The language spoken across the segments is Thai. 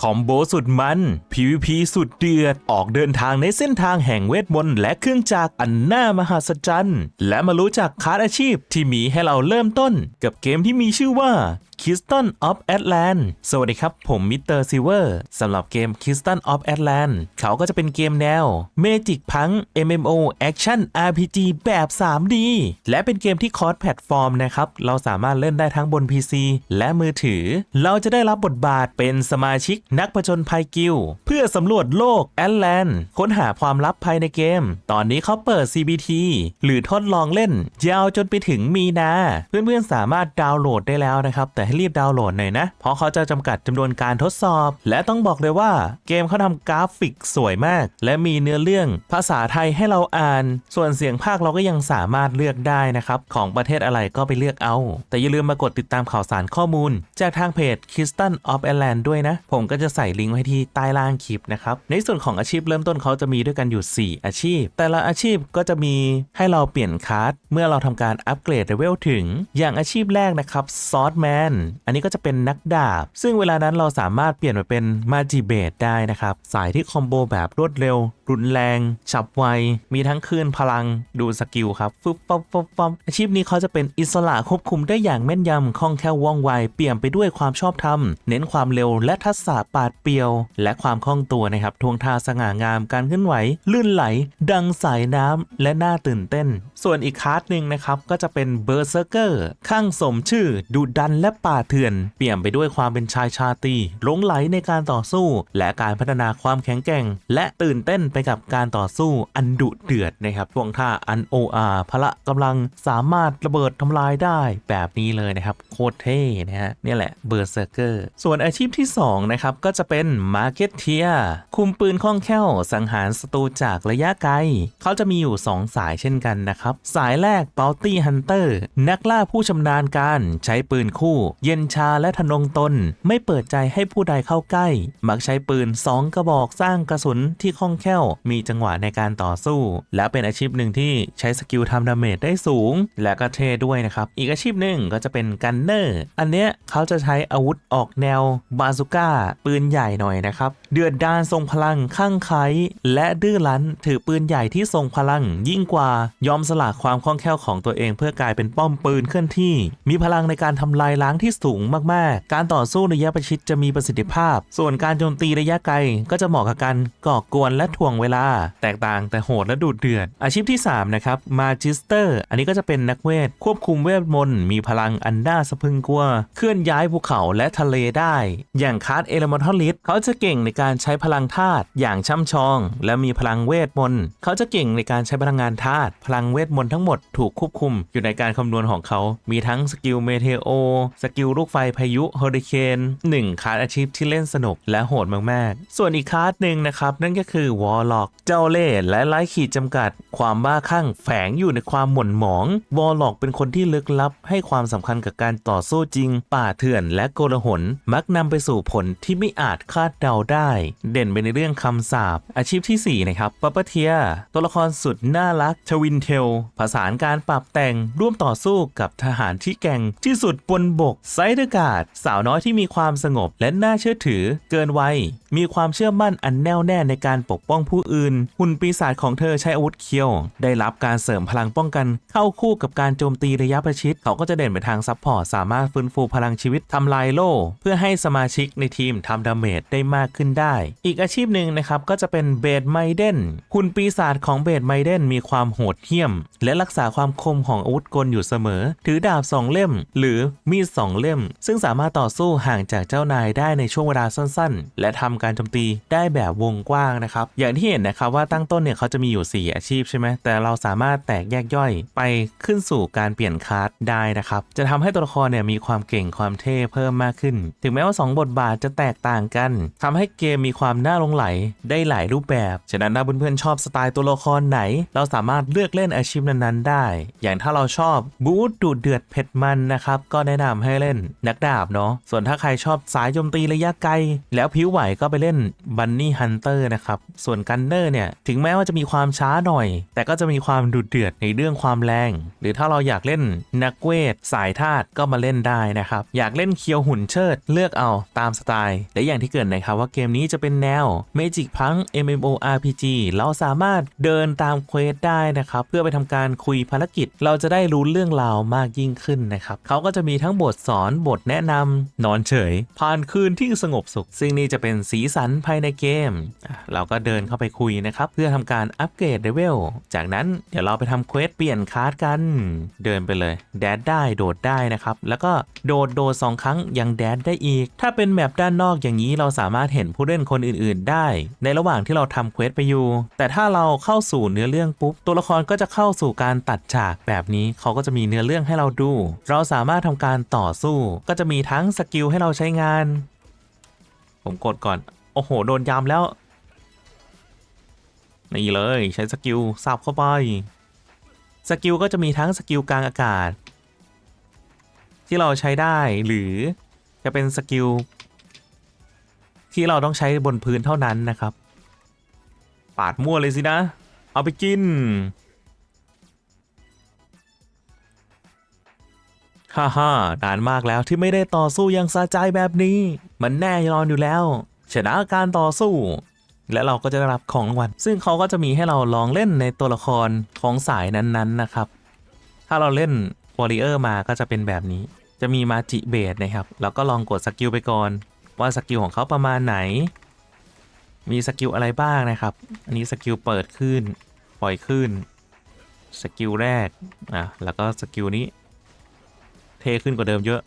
คอมโบสุดมัน PVP สุดเดือด ออกเดินทางในเส้นทางแห่งเวทมนต์และเครื่องจักรอันน่ามหัศจรรย์ และมารู้จักคาร์ดอาชีพที่มีให้เราเริ่มต้น กับเกมที่มีชื่อว่า k i s t o n of Atlant สวัสดีครับ ผมมิสเตอร์ซิเวอร์สำหรับเกม k i s t o n of Atlant เขาก็จะเป็นเกมแนว Magic Punk MMO Action RPG แบบ 3D และเป็นเกมที่คอร์สแพลตฟอร์มนะครับ เราสามารถเล่นได้ทั้งบน PC และมือถือ เราจะได้รับบทบาทเป็นสมาชิกนักผจญภัยกิลเพื่อสำรวจโลกแอตแลนด์ค้นหาความลับภายในเกม ตอนนี้เขาเปิด CBT หรือทดลองเล่น ยาวจนไปถึงมีนา เพื่อนๆสามารถดาวน์โหลดได้แล้วนะครับ แต่ให้รีบดาวน์โหลดหน่อยนะ เพราะเขาจะจำกัดจำนวนการทดสอบ และต้องบอกเลยว่าเกมเขาทำกราฟิกสวยมาก และมีเนื้อเรื่องภาษาไทยให้เราอ่าน ส่วนเสียงภาคเราก็ยังสามารถเลือกได้นะครับของประเทศอะไรก็ไปเลือกเอา แต่อย่าลืมมากดติดตามข่าวสารข้อมูล จากทางเพจ k i s t o n of a l a n d ด้วยนะ ผมก็จะใส่ลิงก์ไว้ที่ใต้ล่างคลิปนะครับ ในส่วนของอาชีพเริ่มต้นเขาจะมีด้วยกันอยู่ 4 อาชีพ แต่ละอาชีพก็จะมีให้เราเปลี่ยนคาร์ดเมื่อเราทำการอัปเกรดเลเวลถึง อย่างอาชีพแรกนะครับซอ r แมนอันนี้ก็จะเป็นนักดาบ ซึ่งเวลานั้นเราสามารถเปลี่ยนมาเป็นมาจิเบตได้นะครับ สายที่คอมโบแบบรวดเร็ว รุนแรง ฉับไว มีทั้งคลื่นพลังดูสกิลครับฟึบปั๊บปั๊บปั๊บอาชีพนี้เขาจะเป็นอิสระควบคุมได้อย่างแม่นยำคล่องแคล่วว่องไว เปี่ยมไปด้วยความชอบธรรม เน้นความเร็วและทักษะปาดเปรียว และความคล่องตัวนะครับทวงท่าสง่างามการเคลื่อนไหว ลื่นไหล ดังสายน้ำและน่าตื่นเต้น ส่วนอีกคาร์ดหนึ่งนะครับก็จะเป็นเบอร์เซอร์เกอร์ข้างสมชื่อ ดุดันและป่าเถื่อน เปี่ยมไปด้วยความเป็นชายชาตรีหลงไหลในการต่อสู้ และการพัฒนาความแข็งแกร่ง และตื่นเต้นไปกับการต่อสู้อันดุเดือดนะครับทวงท่าอันโออาพละกำลังสามารถระเบิดทำลายได้แบบนี้เลยนะครับโคตรเท่นะฮะนี่แหละเบอร์เซอร์เกอร์ส่วนอาชีพที่2นะครับก็จะเป็นมาร์เก็ตเทียคุมปืนคล่องแคล่วสังหารศัตรูจากระยะไกล เขาจะมีอยู่ 2 สายเช่นกันนะครับ สายแรก Bounty Hunter นักล่าผู้ชำนาญการใช้ปืนคู่ เย็นชาและทนงตน ไม่เปิดใจให้ผู้ใดเข้าใกล้ มักใช้ปืน 2 กระบอกสร้างกระสุนที่คล่องแคล่ว มีจังหวะในการต่อสู้ และเป็นอาชีพหนึ่งที่ใช้สกิลทำดาเมจได้สูง และก็เท่ด้วยนะครับ อีกอาชีพหนึ่งก็จะเป็นกันเนอร์อันเนี้ยเขาจะใช้อาวุธออกแนวบาซูก้าปืนใหญ่หน่อยนะครับ เดือดดาลทรงพลังข้างไคล้และดื้อรั้นถือปืนใหญ่ที่ทรงพลัง ยิ่งกว่ายอมสละความคล่องแคล่วของตัวเองเพื่อกลายเป็นป้อมปืนเคลื่อนที่ มีพลังในการทำลายล้างที่สูงมากๆ การต่อสู้ระยะประชิดจะมีประสิทธิภาพ ส่วนการโจมตีระยะไกลก็จะเหมาะกับการก่อกวนและถ่วงเวลา แตกต่างแต่โหดและดุเดือด อาชีพที่ 3 นะครับมาจิสเตอร์ อันนี้ก็จะเป็นนักเวท ควบคุมเวทมนต์มีพลังอันน่าสะพึงกลัว เคลื่อนย้ายภูเขาและทะเลได้ อย่างคาร์ดเอล m ทัลลิสเขาจะเก่งในการใช้พลังธาตุอย่างช่ำชอง และมีพลังเวทมนต์เขาจะเก่งในการใช้พลังงานธาตุพลังเวทมนต์ทั้งหมดถูกควบคุมอยู่ในการคำนวณของเขา มีทั้งสกิลเมเทโอ สกิลลูกไฟพายุเฮอริเคนหนึ่งคาร์ดอาชีพที่เล่นสนุกและโหดมากๆ ส่วนอีกคาร์ดหนึ่งนะครับ นั่นก็คือวอลล็อกเจ้าเล่ห์และไร้ขีดจำกัด ความบ้าคลั่งแฝงอยู่ในความหม่นหมอง วอลล็อกเป็นคนที่ลึกลับ ให้ความสำคัญกับการต่อสู้จริง ป่าเถื่อนและโกลาหลมักนำไปสู่ผลที่ไม่อาจคาดเดาได้ เด่นไปในเรื่องคำสาปอาชีพทีสี่ 4 นะครับปัปเปเทีย ตัวละครสุดน่ารักชวินเทลผสานการปรับแต่งร่วมต่อสู้กับทหารที่แกร่งที่สุดบนบกไซเดอร์การ์ดสาวน้อยที่มีความสงบและน่าเชื่อถือเกินวัยมีความเชื่อมั่นอันแน่วแน่ในการปกป้องผู้อื่น หุ่นปีศาจของเธอใช้อาวุธเคี้ยว ได้รับการเสริมพลังป้องกัน เข้าคู่กับการโจมตีระยะประชิด เขาก็จะเด่นไปทางซัพพอร์ตสามารถฟื้นฟูพลังชีวิตทำลายโล่เพื่อให้สมาชิกในทีมทำดาเมจได้มากขึ้นได้ อีกอาชีพหนึ่งนะครับก็จะเป็นเบดไมเดนหุ่นปีศาจของเบดไมเดนมีความโหดเหี้ยม และรักษาความคมของอาวุธกลอยู่เสมอ ถือดาบสองเล่ม หรือมีดสองเล่ม ซึ่งสามารถต่อสู้ห่างจากเจ้านายได้ในช่วงเวลาสั้นๆ และทำการโจมตีได้แบบวงกว้างนะครับ อย่างที่เห็นนะครับว่าตั้งต้นเนี่ยเขาจะมีอยู่ 4 อาชีพใช่ไหมแต่เราสามารถแตกแยกย่อย ไปขึ้นสู่การเปลี่ยนคาร์ดได้นะครับจะทำให้ตัวละครเนี่ยมีความเก่งความเท่เพิ่มมากขึ้น ถึงแม้ว่า 2 บทบาทจะแตกต่างกันทำให้เกมมีความน่าลงไหลได้หลายรูปแบบ ฉะนั้นถ้าเพื่อนๆชอบสไตล์ตัวละครไหน เราสามารถเลือกเล่นอาชีพนั้นๆได้ อย่างถ้าเราชอบบู๊ดูเดือดเผ็ดมันนะครับก็แนะนำให้เล่นนักดาบเนาะส่วนถ้าใครชอบสายโจมตีระยะไกล แล้วผิวไหวก็ไปเล่นบันนี่ฮันเตอร์นะครับส่วนกันเนอร์เนี่ยถึงแม้ว่าจะมีความช้าหน่อย แต่ก็จะมีความดุเดือดในเรื่องความแรง หรือถ้าเราอยากเล่นนักเวท สายธาตุก็มาเล่นได้นะครับ อยากเล่นเคียวหุ่นเชิด เลือกเอาตามสไตล์และอย่างที่เกิดนะครับว่าเกมนี้จะเป็นแนว Magic p u n k MMORPG เราสามารถเดินตามเควสได้นะครับ เพื่อไปทำการคุยภารกิจ เราจะได้รู้เรื่องราวมากยิ่งขึ้นนะครับเขาก็จะมีทั้งบทสอนบทแนะนำนอนเฉย ผ่านคืนที่สงบสุข ซึ่งนี่จะเป็นสีสันภายในเกม เราก็เดินเข้าไปคุยนะครับเพื่อทำการอัปเกรดเลเวลจากนั้นเดี๋ยวเราไปทำเควสเปลี่ยนคาร์ดกัน เดินไปเลยแดดได้โดดได้นะครับแล้วก็โดดโดดสองครั้งยังแดดได้อีก ถ้าเป็นแมปด้านนอกอย่างนี้เราสามารถเห็นผู้เล่นคนอื่น ๆ ได้ ในระหว่างที่เราทำเควสไปอยู่ แต่ถ้าเราเข้าสู่เนื้อเรื่องปุ๊บ ตัวละครก็จะเข้าสู่การตัดฉากแบบนี้เขาก็จะมีเนื้อเรื่องให้เราดู เราสามารถทำการต่อสู้ ก็จะมีทั้งสกิลให้เราใช้งาน ผมกดก่อน โอ้โห โดนยามแล้ว นี่เลยใช้สกิลสับเข้าไป สกิลก็จะมีทั้งสกิลกลางอากาศ ที่เราใช้ได้หรือจะเป็นสกิล ที่เราต้องใช้บนพื้นเท่านั้นนะครับ ปาดมั่วเลยสินะ เอาไปกิน ฮ่าฮ่านานมากแล้วที่ไม่ได้ต่อสู้อยังสะใจแบบนี้ มันแน่นอนอยู่แล้ว ชนะการต่อสู้ และเราก็จะได้รับของรางวัล ซึ่งเขาก็จะมีให้เราลองเล่นในตัวละครของสายนั้นๆนะครับ ถ้าเราเล่นวอริเออร์มาก็จะเป็นแบบนี้ จะมีมาจิเบดนะครับ แล้วก็ลองกดสกิลไปก่อน ว่าสกิลของเขาประมาณไหน มีสกิลอะไรบ้างนะครับ อันนี้สกิลเปิดขึ้น ปล่อยขึ้น สกิลแรก อะ แล้วก็สกิลนี้ เทขึ้นกว่าเดิมเยอะ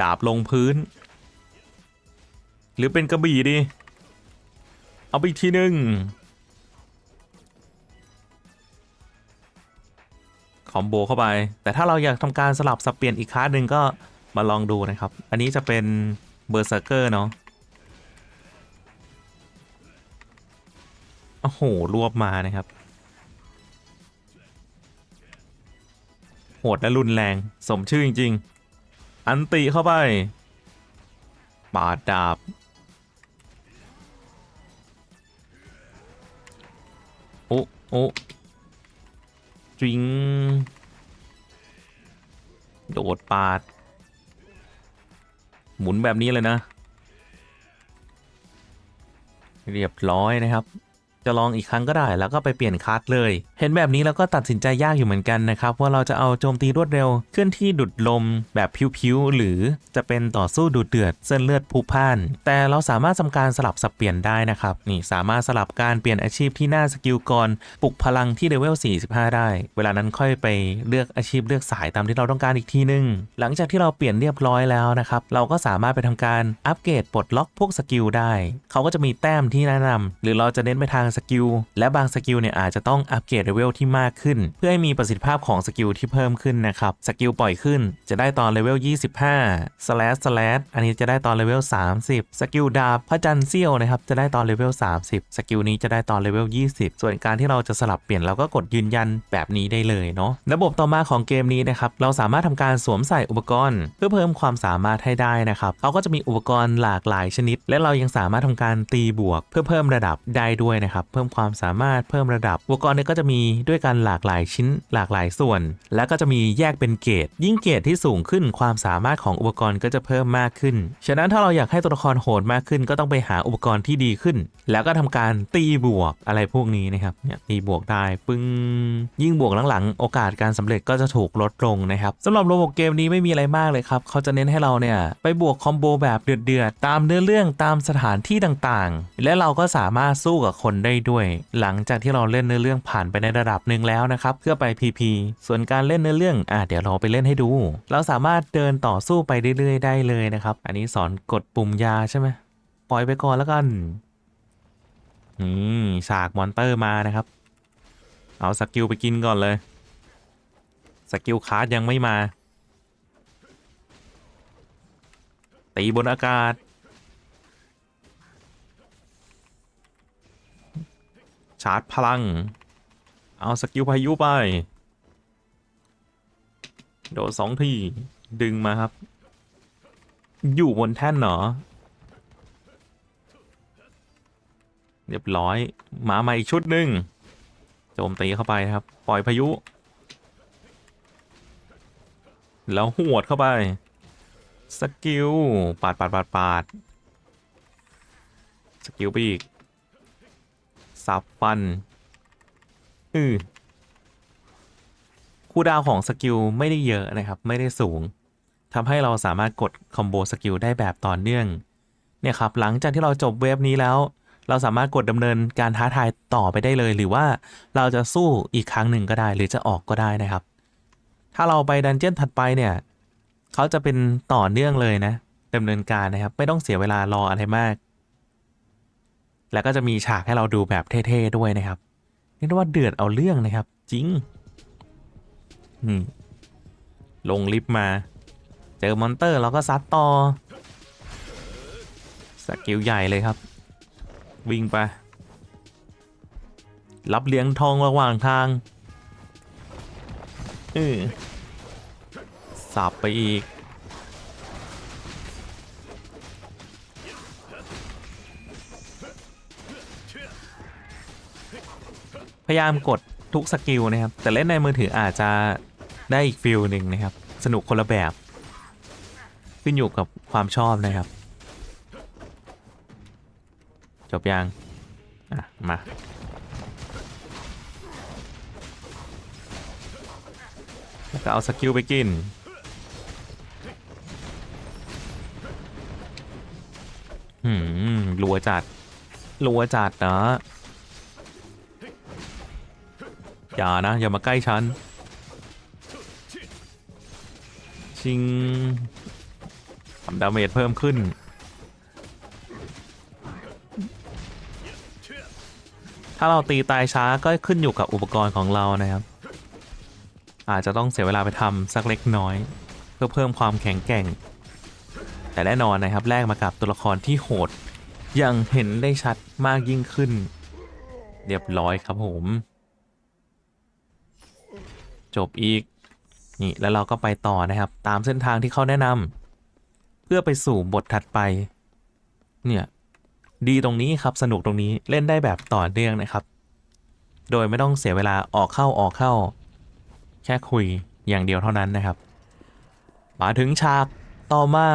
ดาบลงพื้น หรือเป็นกระบี่ดี เอาไปอีกทีหนึ่งคอมโบเข้าไป แต่ถ้าเราอยากทำการสลับสับเปลี่ยนอีกคลาสหนึ่งก็ มาลองดูนะครับ อันนี้จะเป็นเบอร์เซอร์เกอร์เนาะโอ้โห รวบมานะครับ โหดและรุนแรงสมชื่อจริง ๆ อันติเข้าไป ปาดดาบ โอ้โอ้จริง โดดปาด หมุนแบบนี้เลยนะ เรียบร้อยนะครับ จะลองอีกครั้งก็ได้แล้วก็ไปเปลี่ยนคัสเลยเห็นแบบนี้แล้วก็ตัดสินใจยากอยู่เหมือนกันนะครับ ว่าเราจะเอาโจมตีรวดเร็วเคลื่อนที่ดุดลมแบบพิวๆหรือจะเป็นต่อสู้ดุเดือดเส้นเลือดพุพ่าน แต่เราสามารถทำการสลับสับเปลี่ยนได้นะครับนี่สามารถสลับการเปลี่ยนอาชีพที่หน้าสกิลก่อนปลุกพลังที่เลเวล 45 ได้ เวลานั้นค่อยไปเลือกอาชีพเลือกสายตามที่เราต้องการอีกทีนึง หลังจากที่เราเปลี่ยนเรียบร้อยแล้วนะครับเราก็สามารถไปทำการอัปเกรดปลดล็อกพวกสกิลได้ เขาก็จะมีแต้มที่แนะนำหรือเราจะเน้นไปทางสกิลและบางสกิลเนี่ยอาจจะต้องอัปเกรดเลเวลที่มากขึ้น เพื่อให้มีประสิทธิภาพของสกิลที่เพิ่มขึ้นนะครับ สกิลปล่อยขึ้นจะได้ตอนเลเวล 25 slash slash อันนี้จะได้ตอนเลเวล 30 สกิลดาบพระจันทร์เซี่ยวนะครับ จะได้ตอนเลเวล 30 สกิลนี้จะได้ตอนเลเวล 20 ส่วนการที่เราจะสลับเปลี่ยนเราก็กดยืนยันแบบนี้ได้เลยเนาะ ระบบต่อมาของเกมนี้นะครับ เราสามารถทำการสวมใส่อุปกรณ์ เพื่อเพิ่มความสามารถให้ได้นะครับ เขาก็จะมีอุปกรณ์หลากหลายชนิด และเรายังสามารถทำการตีบวก เพื่อเพิ่มระดับได้ด้วยนะครับ เพิ่มความสามารถเพิ่มระดับ อุปกรณ์เนี่ยก็จะมีด้วยกันหลากหลายชิ้นหลากหลายส่วน และก็จะมีแยกเป็นเกรดยิ่งเกรดที่สูงขึ้นความสามารถของอุปกรณ์ก็จะเพิ่มมากขึ้น ฉะนั้นถ้าเราอยากให้ตัวละครโหดมากขึ้น ก็ต้องไปหาอุปกรณ์ที่ดีขึ้น แล้วก็ทำการตีบวกอะไรพวกนี้นะครับเนี่ยตีบวกได้ปึ้งยิ่งบวกหลังๆ โอกาสการสำเร็จก็จะถูกลดลงนะครับสำหรับระบบเกมนี้ไม่มีอะไรมากเลยครับเขาจะเน้นให้เราเนี่ยไปบวกคอมโบแบบเดือดๆตามเนื้อเรื่องตามสถานที่ต่างๆ และเราก็สามารถสู้กับคนได้ด้วย หลังจากที่เราเล่นเนื้อเรื่องผ่านไปในระดับหนึ่งแล้วนะครับเพื่อไป PP ส่วนการเล่นเนื้อเรื่องอะเดี๋ยวเราไปเล่นให้ดู เราสามารถเดินต่อสู้ไปเรื่อยๆ ได้เลยนะครับ อันนี้สอนกดปุ่มยาใช่ไหมปล่อยไปก่อนแล้วกันนี่ฉากมอนเตอร์มานะครับ เอาสกิลไปกินก่อนเลยสกิลคาร์ดยังไม่มาตีบนอากาศ ชาร์จพลัง เอาสกิลพายุไป โดดสองที ดึงมาครับ อยู่บนแท่นเหรอ เรียบร้อยมาใหม่อีกชุดหนึ่งโจมตีเข้าไปครับ ปล่อยพายุ แล้วหวดเข้าไป สกิล ปาดปาดปาดปาดสกิลไปอีกสับฟัน อือคูดาวของสกิลไม่ได้เยอะนะครับ ไม่ได้สูงทำให้เราสามารถกดคอมโบสกิลได้แบบต่อเนื่อง เนี่ยครับ หลังจากที่เราจบเวฟนี้แล้ว เราสามารถกดดำเนินการท้าทายต่อไปได้เลย หรือว่าเราจะสู้อีกครั้งหนึ่งก็ได้ หรือจะออกก็ได้นะครับ ถ้าเราไปดันเจี้ยนถัดไปเนี่ยเขาจะเป็นต่อเนื่องเลยนะดำเนินการนะครับ ไม่ต้องเสียเวลารออะไรมาก แล้วก็จะมีฉากให้เราดูแบบเท่ๆด้วยนะครับ เรียกว่าเดือดเอาเรื่องนะครับ จริงอืมลงลิฟต์มา เจอมอนเตอร์เราก็ซัดต่อสกิลใหญ่เลยครับ วิ่งไป รับเลี้ยงทองระหว่างทางเออสับไปอีก พยายามกดทุกสกิลนะครับ แต่เล่นในมือถืออาจจะได้อีกฟิลหนึ่งนะครับ สนุกคนละแบบ ขึ้นอยู่กับความชอบนะครับ จบยัง อะ มาแล้วก็เอาสกิลไปกิน หืมรัวจัดรัวจัดนะ อย่านะ อย่ามาใกล้ฉัน ชิงทำดาเมจเพิ่มขึ้น ถ้าเราตีตายช้าก็ขึ้นอยู่กับอุปกรณ์ของเรานะครับ อาจจะต้องเสียเวลาไปทำสักเล็กน้อย เพื่อเพิ่มความแข็งแกร่ง แต่แน่นอนนะครับแลกมากับตัวละครที่โหดอยังเห็นได้ชัดมากยิ่งขึ้น เรียบร้อยครับผม จบอีก นี่แล้วเราก็ไปต่อนะครับ ตามเส้นทางที่เขาแนะนำเพื่อไปสู่บทถัดไป เนี่ย ดีตรงนี้ครับสนุกตรงนี้เล่นได้แบบต่อเนื่องนะครับ โดยไม่ต้องเสียเวลาออกเข้าออกเข้า แค่คุยอย่างเดียวเท่านั้นนะครับ มาถึงฉากต่อมา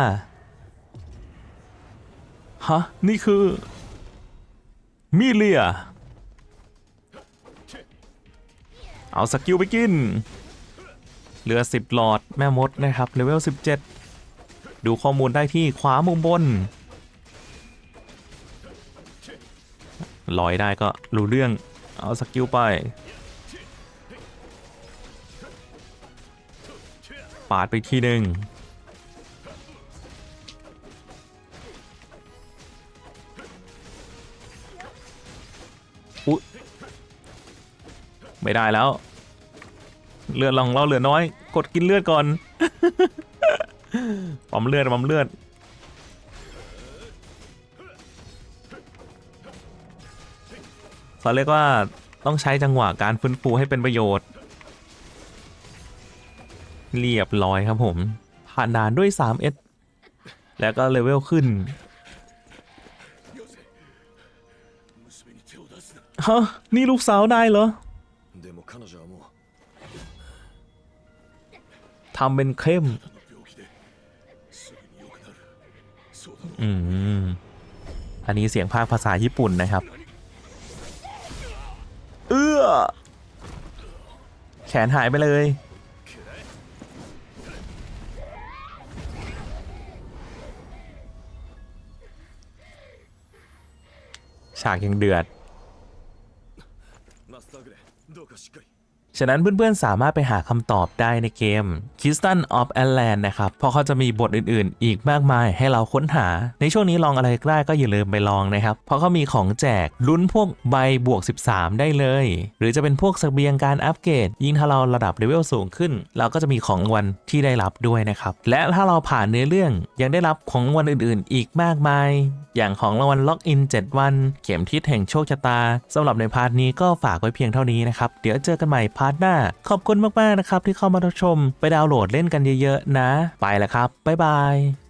ฮะ นี่คือมิเลีย เอาสกิลไปกิน เหลือ 10 หลอดแม่มดนะครับเลเวล 17 ดูข้อมูลได้ที่ขวามุมบน ลอยได้ก็รู้เรื่อง เอาสกิลไป ปาดไปทีหนึ่ง ไม่ได้แล้ว เลือดลองเราเหลือน้อย กดกินเลือดก่อนปอมเลือดปอมเลือดเขาเรียกว่าต้องใช้จังหวะการฟื้นฟูให้เป็นประโยชน์ เรียบร้อยครับผม ผ่านด่านด้วย 3S แล้วก็เลเวลขึ้นเฮะนี่ลูกสาวได้เหรอ ทำเป็นเข้ม อืม อันนี้เสียงภาคภาษาญี่ปุ่นนะครับ เอื้อ แขนหายไปเลย ฉากยังเดือด ฉะนั้นเพื่อนๆ สามารถไปหาคำตอบได้ในเกม k i s t a n of a l a n d นะครับ เพราะเขาจะมีบทอื่นๆ อีกมากมายให้เราค้นหา ในช่วงนี้ลองอะไรก็ได้ก็อย่าลืมไปลองนะครับ เพราะเขามีของแจกลุ้นพวกใบบวก 13 ได้เลย หรือจะเป็นพวกสเบียงการอัปเกรด ยิ่งถ้าเราระดับเลเวลสูงขึ้น เราก็จะมีของรางวัลที่ได้รับด้วยนะครับ และถ้าเราผ่านเนื้อเรื่องยังได้รับของรางวัลอื่นๆ อีกมากมาย อย่างของรางวัลล็อกอิน 7 วัน เข็มทิศแห่งโชคชะตาสำหรับในพาร์ทนี้ก็ฝากไว้เพียงเท่านี้นะครับ เดี๋ยวเจอกันใหม่าร์ทหน้า ขอบคุณมากๆนะครับที่เข้ามารับชม ไปดาวน์โหลดเล่นกันเยอะๆนะ ไปแล้วครับ บ๊ายบาย